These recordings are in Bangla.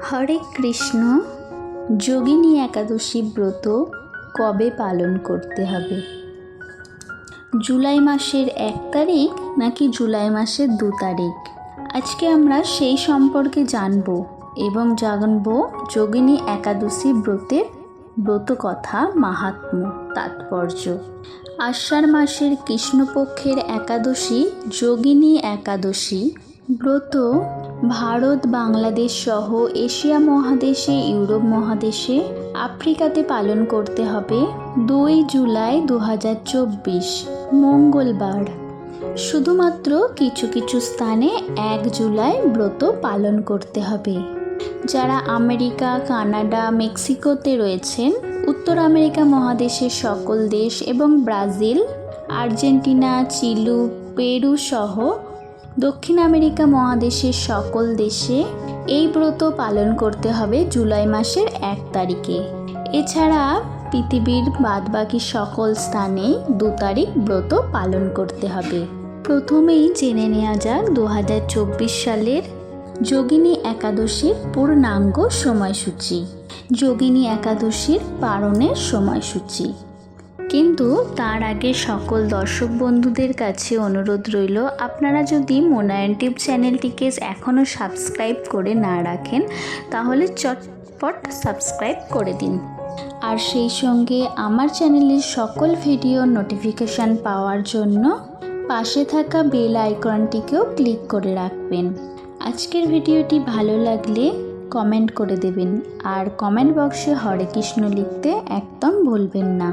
হরে কৃষ্ণ। যোগিনী একাদশী ব্রত কবে পালন করতে হবে? জুলাই মাসের এক তারিখ নাকি জুলাই মাসের দু তারিখ? আজকে আমরা সেই সম্পর্কে জানব এবং জানব যোগিনী একাদশী ব্রতের ব্রত কথা মাহাত্ম্য তাৎপর্য। আষাঢ় মাসের কৃষ্ণপক্ষের একাদশী যোগিনী একাদশী ব্রত ভারত, বাংলাদেশ সহ এশিয়া মহাদেশে, ইউরোপ মহাদেশে আফ্রিকাতে পালন করতে হবে দুই জুলাই দু হাজার চব্বিশ, মঙ্গলবার। শুধুমাত্র কিছু কিছু স্থানে এক জুলাই ব্রত পালন করতে হবে। যারা আমেরিকা, কানাডা, মেক্সিকোতে রয়েছেন, উত্তর আমেরিকা মহাদেশের সকল দেশ এবং ব্রাজিল, আর্জেন্টিনা, চিলু, পেরু সহ দক্ষিণ আমেরিকা মহাদেশের সকল দেশে এই ব্রত পালন করতে হবে জুলাই মাসের এক তারিখে। এছাড়া পৃথিবীর বাদবাকি সকল স্থানে দু তারিখ ব্রত পালন করতে হবে। প্রথমেই জেনে নেওয়া যাক দু হাজার চব্বিশ সালের যোগিনী একাদশীর পূর্ণাঙ্গ সময়সূচি। যোগিনী একাদশীর পালনের সময়সূচি। কিন্তু তার আগে সকল দর্শক বন্ধুদের কাছে অনুরোধ রইল, আপনারা যদি মোনায়ন টিউব চ্যানেলটিকে এখনও সাবস্ক্রাইব করে না রাখেন, তাহলে চটপট সাবস্ক্রাইব করে দিন। আর সেই সঙ্গে আমার চ্যানেলের সকল ভিডিও নোটিফিকেশান পাওয়ার জন্য পাশে থাকা বেল আইকনটিকেও ক্লিক করে রাখবেন। আজকের ভিডিওটি ভালো লাগলে কমেন্ট করে দেবেন, আর কমেন্ট বক্সে হরে কৃষ্ণ লিখতে একদম ভুলবেন না।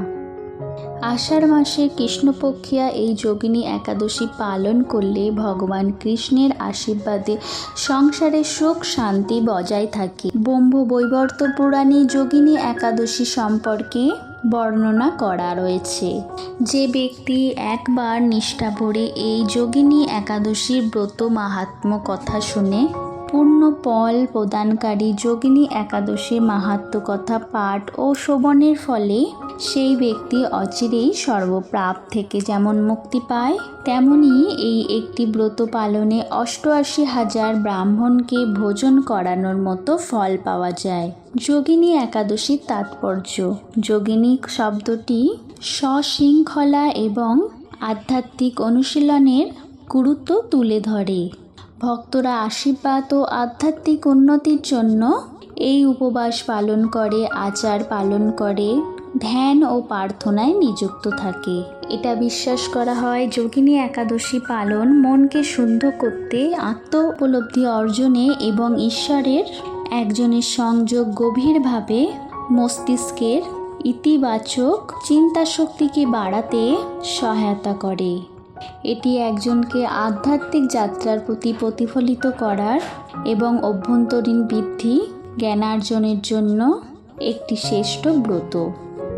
আষাঢ় মাসে কৃষ্ণপক্ষিয়া এই যোগিনী একাদশী পালন করলে ভগবান কৃষ্ণের আশীর্বাদে সংসারে সুখ শান্তি বজায় থাকে। ব্রহ্ম বৈবর্ত পুরাণে যোগিনী একাদশী সম্পর্কে বর্ণনা করা রয়েছে। যে ব্যক্তি একবার নিষ্ঠা ভরে এই যোগিনী একাদশীর ব্রত মাহাত্ম্য কথা শুনে পূর্ণ ফল প্রদানকারী যোগিনী একাদশীর মাহাত্ম কথা পাঠ ও শোভনের ফলে সেই ব্যক্তি অচিরেই সর্বপ্রাপ থেকে যেমন মুক্তি পায়, তেমনি এই একটি ব্রত পালনে অষ্টআশি হাজার ব্রাহ্মণকে ভোজন করানোর মতো ফল পাওয়া যায়। যোগিনী একাদশীর তাৎপর্য। যোগিনী শব্দটি সশৃঙ্খলা এবং আধ্যাত্মিক অনুশীলনের গুরুত্ব তুলে ধরে। ভক্তরা আশীর্বাদ ও আধ্যাত্মিক উন্নতির জন্য এই উপবাস পালন করে, আচার পালন করে, ধ্যান ও প্রার্থনায় নিযুক্ত থাকে। এটা বিশ্বাস করা হয়, যোগিনী একাদশী পালন মনকে শুদ্ধ করতে আত্ম উপলব্ধি অর্জনে এবং ঈশ্বরের একজনের সংযোগ গভীরভাবে মস্তিষ্কের ইতিবাচক চিন্তা শক্তিকে বাড়াতে সহায়তা করে। এটি একজনকে আধ্যাত্মিক যাত্রার প্রতি প্রতিফলিত করার এবং অভ্যন্তরীণ বৃদ্ধি জ্ঞানার্জনের জন্য একটি শ্রেষ্ঠ ব্রত।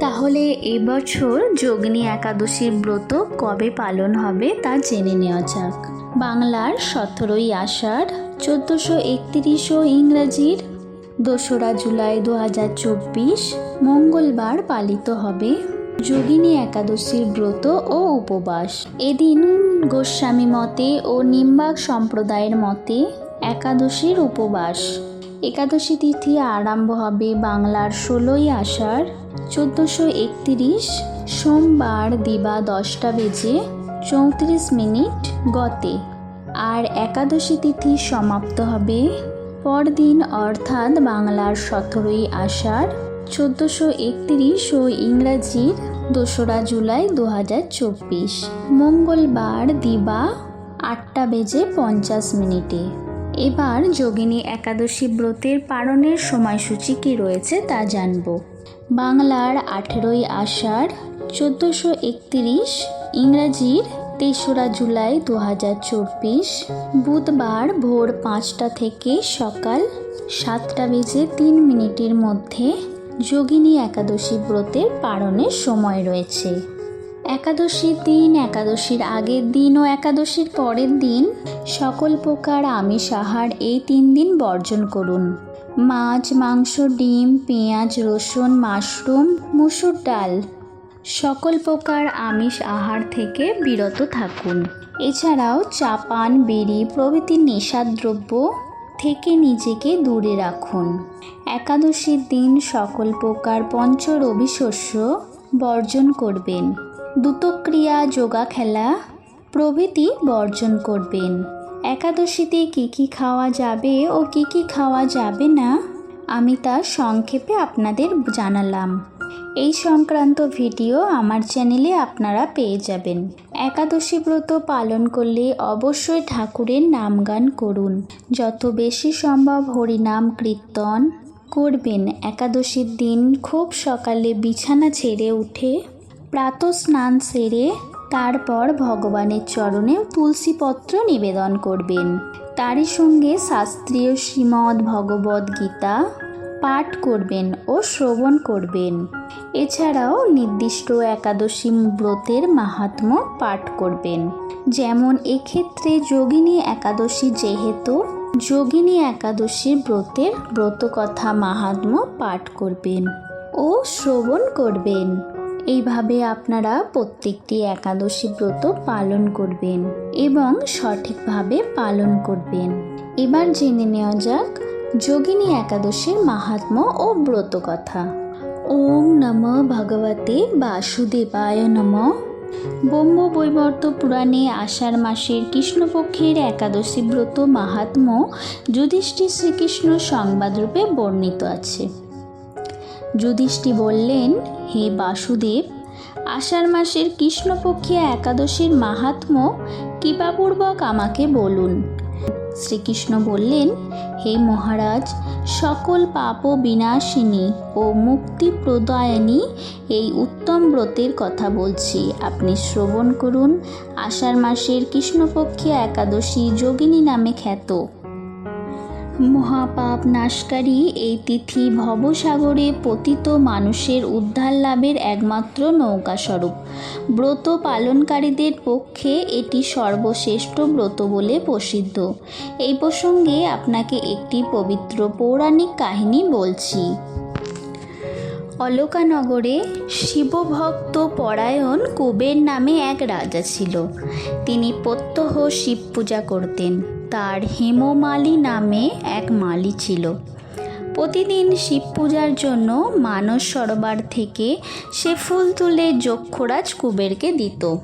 তাহলে এবছর যোগিনী একাদশীর ব্রত কবে পালন হবে তা জেনে নেওয়া যাক। বাংলার সতেরোই আষাঢ়, চোদ্দোশো একত্রিশ ও ইংরাজির দোসরা জুলাই দু হাজার চব্বিশ মঙ্গলবার পালিত হবে। যোগিনী একাদশীর ব্রত ও উপবাস। এদিন গোস্বামী মতে ও নিম্বাক সম্প্রদায়ের মতে একাদশীর উপবাস। একাদশী তিথি আরম্ভ হবে বাংলার ষোলোই আষাঢ়, চোদ্দোশো একত্রিশ, সোমবার দিবা দশটা বেজে চৌত্রিশ মিনিট গতে। আর একাদশী তিথি সমাপ্ত হবে পরদিন, অর্থাৎ বাংলার সতেরোই আষাঢ়, চোদ্দোশো একত্রিশ ও ইংরাজির দোসরা জুলাই দু হাজার চব্বিশ। মঙ্গলবার দিবা আটটা বেজে পঞ্চাশ মিনিটে। এবার যোগিনী একাদশী ব্রতের পালনের সময়সূচি কী রয়েছে তা জানব। বাংলার আঠেরোই আষাঢ়, চোদ্দোশো একত্রিশ, ইংরাজির তেসরা জুলাই দু হাজার চব্বিশ, বুধবার ভোর পাঁচটা থেকে সকাল সাতটা বেজে তিন মিনিটের মধ্যে যোগিনী একাদশী ব্রতের পালনের সময় রয়েছে। একাদশীর দিন, একাদশীর আগের দিন ও একাদশীর পরের দিন সকল প্রকার আমিষ আহার এই তিন দিন বর্জন করুন। মাছ, মাংস, ডিম, পেঁয়াজ, রসুন, মাশরুম, মুসুর ডাল সকল প্রকার আমিষ আহার থেকে বিরত থাকুন। এছাড়াও চা, পান, বিড়ি প্রভৃতি নেশাদ্রব্য থেকে নিজেকে দূরে রাখুন। একাদশীর দিন সকল প্রকার পঞ্চ রবি শস্য বর্জন করবেন। দুতক্রিয়া যোগা খেলা প্রভৃতি বর্জন করবেন। একাদশীতে কী কী খাওয়া যাবে ও কী কী খাওয়া যাবে না আমি তা সংক্ষেপে আপনাদের জানালাম। এই সংক্রান্ত ভিডিও আমার চ্যানেলে আপনারা পেয়ে যাবেন। একাদশী ব্রত পালন করলে অবশ্যই ঠাকুরের নাম গান করুন। যত বেশি সম্ভব হরিনাম কীর্তন করবেন। একাদশীর দিন খুব সকালে বিছানা ছেড়ে উঠে প্রাতঃ স্নান সেরে তারপর ভগবানের চরণে তুলসীপত্র নিবেদন করবেন। তারই সঙ্গে শাস্ত্রীয় শ্রীমদ্ ভগবদ্ গীতা পাঠ করবেন ও শ্রবণ করবেন। এছাড়াও নির্দিষ্ট একাদশী ব্রতের মাহাত্ম্য পাঠ করবেন। যেমন এক্ষেত্রে যোগিনী একাদশী যেহেতু, যোগিনী একাদশীর ব্রতের ব্রতকথা মাহাত্ম্য পাঠ করবেন ও শ্রবণ করবেন। এইভাবে আপনারা প্রত্যেকটি একাদশী ব্রত পালন করবেন এবং সঠিকভাবে পালন করবেন। এবার জেনে নেওয়া যাক যোগিনী একাদশীর মাহাত্ম্য ও ব্রত কথা। ওম নম ভগবতে বাসুদেবায় নম। ব্রহ্ম বৈবর্ত পুরাণে আষাঢ় মাসের কৃষ্ণপক্ষের একাদশী ব্রত মাহাত্ম্য যুধিষ্ঠির শ্রীকৃষ্ণ সংবাদরূপে বর্ণিত আছে। যুধিষ্ঠি বললেন, হে বাসুদেব, আষাঢ় মাসের কৃষ্ণপক্ষে একাদশীর মাহাত্ম্য কৃপাপূর্বক আমাকে বলুন। শ্রীকৃষ্ণ বললেন, হে মহারাজ, সকল পাপ বিনাশিনী ও মুক্তি প্রদায়নী এই উত্তম ব্রতের কথা বলছি। আপনি শ্রবণ করুন, আষাঢ় মাসের কৃষ্ণপক্ষে একাদশী যোগিনী নামে খ্যাত। মহাপাপ নাশকারী এই তিথি ভবসাগরে পতিত মানুষের উদ্ধার লাভের একমাত্র নৌকাস্বরূপ। ব্রত পালনকারীদের পক্ষে এটি সর্বশ্রেষ্ঠ ব্রত বলে প্রসিদ্ধ। এই প্রসঙ্গে আপনাকে একটি পবিত্র পৌরাণিক কাহিনী বলছি। অলোকানগরে শিবভক্ত পরায়ণ কুবের নামে এক রাজা ছিল। তিনি প্রত্যহ শিব পূজা করতেন। তার হেমমালি নামে এক মালি ছিল। প্রতিদিন শিব পূজার জন্য মানস সরোবর থেকে সে ফুল তুলে যক্ষরাজ কুবেরকে দিত।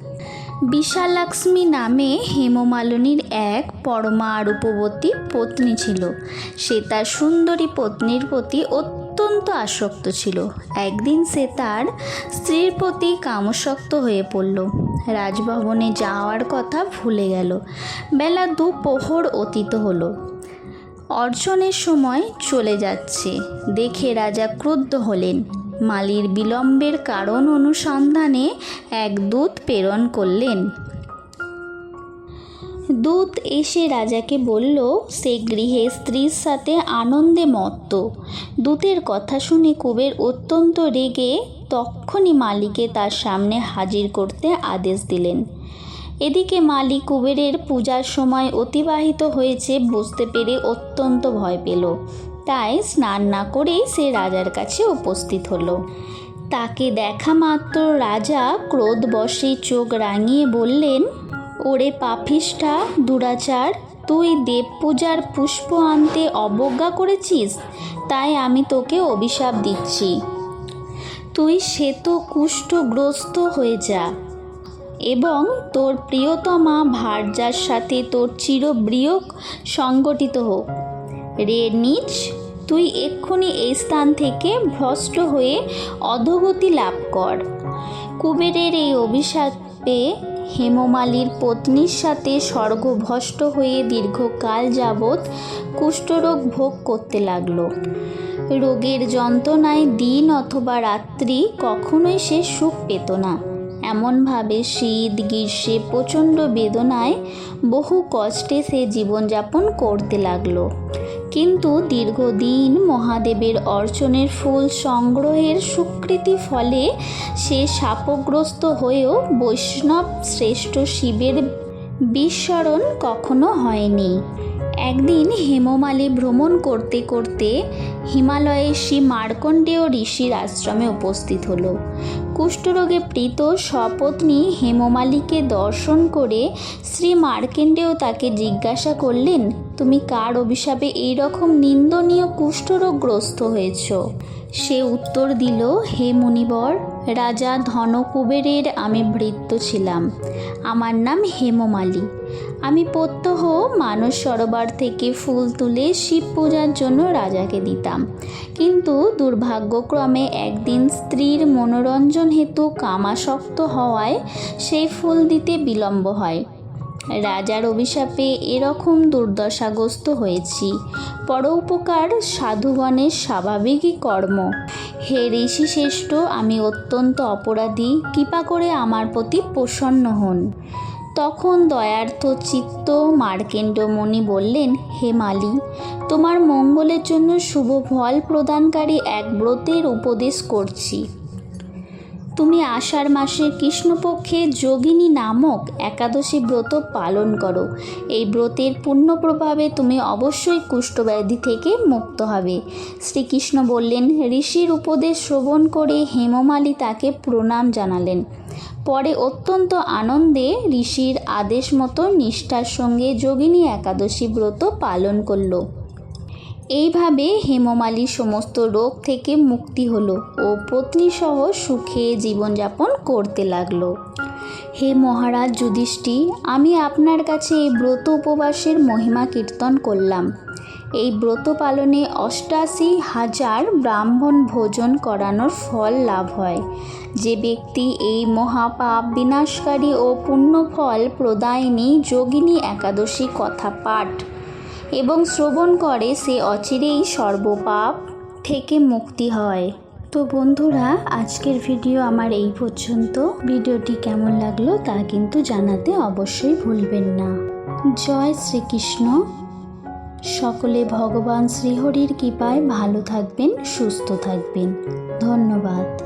বিশালাক্ষ্মী নামে হেমমালিনীর এক পরমা রূপবতী পত্নী ছিল। সে তার সুন্দরী পত্নীর প্রতি অত্যন্ত আসক্ত ছিল। একদিন সে তার স্ত্রীর প্রতি কামসক্ত হয়ে পড়ল। রাজভবনে যাওয়ার কথা ভুলে গেল। বেলা দুপোহর অতীত হলো। অর্জনের সময় চলে যাচ্ছে। দেখে রাজা ক্রুদ্ধ হলেন। মালির বিলম্বের কারণ অনুসন্ধানে এক দূত প্রেরণ করলেন। দূত এসে রাজাকে বলল, সে গৃহে স্ত্রীর সাথে আনন্দে মত্ত। দূতের কথা শুনে কুবের অত্যন্ত রেগে তক্ষণই মালিকে তার সামনে হাজির করতে আদেশ দিলেন। এদিকে মালি কুবেরের পূজার সময় অতিবাহিত হয়েছে বুঝতে পেরে অত্যন্ত ভয় পেল। তাই স্নান না করেই সে রাজার কাছে উপস্থিত হলো। তাকে দেখা মাত্র রাজা ক্রোধবশে চোখ রাঙিয়ে বললেন ওরে পাপিষ্ঠা, দুরাচার, তুই দেব পূজার পুষ্প আনতে অবজ্ঞা করেছিস? তাই আমি তোকে অভিশাপ দিচ্ছি। তুই শ্বেত কুষ্ঠগ্রস্ত হয়ে যা। এবং তোর প্রিয়তমা ভার্যার সাথে তোর চিরবিয়োগ সংগঠিত হোক। রে নিচ, তুই এক্ষুনি এই স্থান থেকে ভ্রষ্ট হয়ে অধোগতি লাভ কর। কুবেরের এই অভিশাপে হেমমালির পত্নীর সাথে স্বর্গভষ্ট হয়ে দীর্ঘকাল যাবৎ কুষ্ঠরোগ ভোগ করতে লাগল। রোগের যন্ত্রণায় দিন অথবা রাত্রি কখনোই সে সুখ পেত না। এমনভাবে শীত, গ্রীষ্মে প্রচণ্ড বেদনায় বহু কষ্টে সে জীবনযাপন করতে লাগল। কিন্তু দীর্ঘদিন মহাদেবের অর্চনের ফুল সংগ্রহের স্বীকৃতি ফলে সে শাপগ্রস্ত হয়েও বৈষ্ণব শ্রেষ্ঠ শিবের বিস্মরণ কখনো হয়নি। একদিন হেমমালী ভ্রমণ করতে করতে হিমালয়ে শ্রী মার্কণ্ডেয় ঋষির আশ্রমে উপস্থিত হলো। কুষ্ঠরোগে প্রীত সপত্নী হেমমালীকে দর্শন করে শ্রী মার্কেন্ডেও তাকে জিজ্ঞাসা করলেন, তুমি কার অভিশাপে এই রকম নিন্দনীয় কুষ্ঠরোগগ্রস্ত হয়েছ? সে উত্তর দিল, হে মুনিবর রাজা ধনকুবেরের আমি ভৃত্য ছিলাম। আমার নাম হেমমালি। আমি প্রত্যহ মানস সরোবর থেকে ফুল তুলে শিব পূজার জন্য রাজাকে দিতাম। কিন্তু দুর্ভাগ্যক্রমে একদিন স্ত্রীর মনোরঞ্জন হেতু কামাশক্ত হওয়ায় সেই ফুল দিতে বিলম্ব হয়। রাজার অভিশাপে এরকম দুর্দশাগ্রস্ত হয়েছি। পরোপকার সাধুগণের স্বাভাবিকই কর্ম। হে ঋষি শ্রেষ্ঠ আমি অত্যন্ত অপরাধী, কৃপা করে আমার প্রতি প্রসন্ন হন। তখন দয়ার্থ চিত্ত মার্কেন্ড মুনি বললেন, হে মালি, তোমার মঙ্গলের জন্য শুভ ফল প্রদানকারী এক ব্রতের উপদেশ করছি। তুমি আষাঢ় মাসে কৃষ্ণপক্ষে যোগিনী নামক একাদশী ব্রত পালন করো। এই ব্রতের পূর্ণ প্রভাবে তুমি অবশ্যই কুষ্ঠব্যাধি থেকে মুক্ত হবে। শ্রীকৃষ্ণ বললেন, ঋষির উপদেশ শ্রবণ করে হেমমালী তাকে প্রণাম জানালেন। পরে অত্যন্ত আনন্দে ঋষির আদেশ মতো নিষ্ঠার সঙ্গে যোগিনী একাদশী ব্রত পালন করল। এইভাবে হেমমালী সমস্ত রোগ থেকে মুক্তি হলো ও পত্নীসহ সুখে জীবনযাপন করতে লাগল। হে মহারাজ যুধিষ্ঠি আমি আপনার কাছে এই ব্রত উপবাসের মহিমা কীর্তন করলাম। এই ব্রত পালনে অষ্টাশি হাজার ব্রাহ্মণ ভোজন করানোর ফল লাভ হয়। যে ব্যক্তি এই মহাপাপ বিনাশকারী ও পুণ্যফল প্রদায়িনী যোগিনী একাদশী কথা পাঠ এবং শ্রবণ করে সে অচিরেই সর্বপাপ থেকে মুক্তি হয়। তো বন্ধুরা, আজকের ভিডিও আমার এই পর্যন্ত। ভিডিওটি কেমন লাগল তা কিন্তু জানাতে অবশ্যই ভুলবেন না। জয় শ্রীকৃষ্ণ। সকলে ভগবান শ্রীহরির কৃপায় ভালো থাকবেন, সুস্থ থাকবেন। ধন্যবাদ।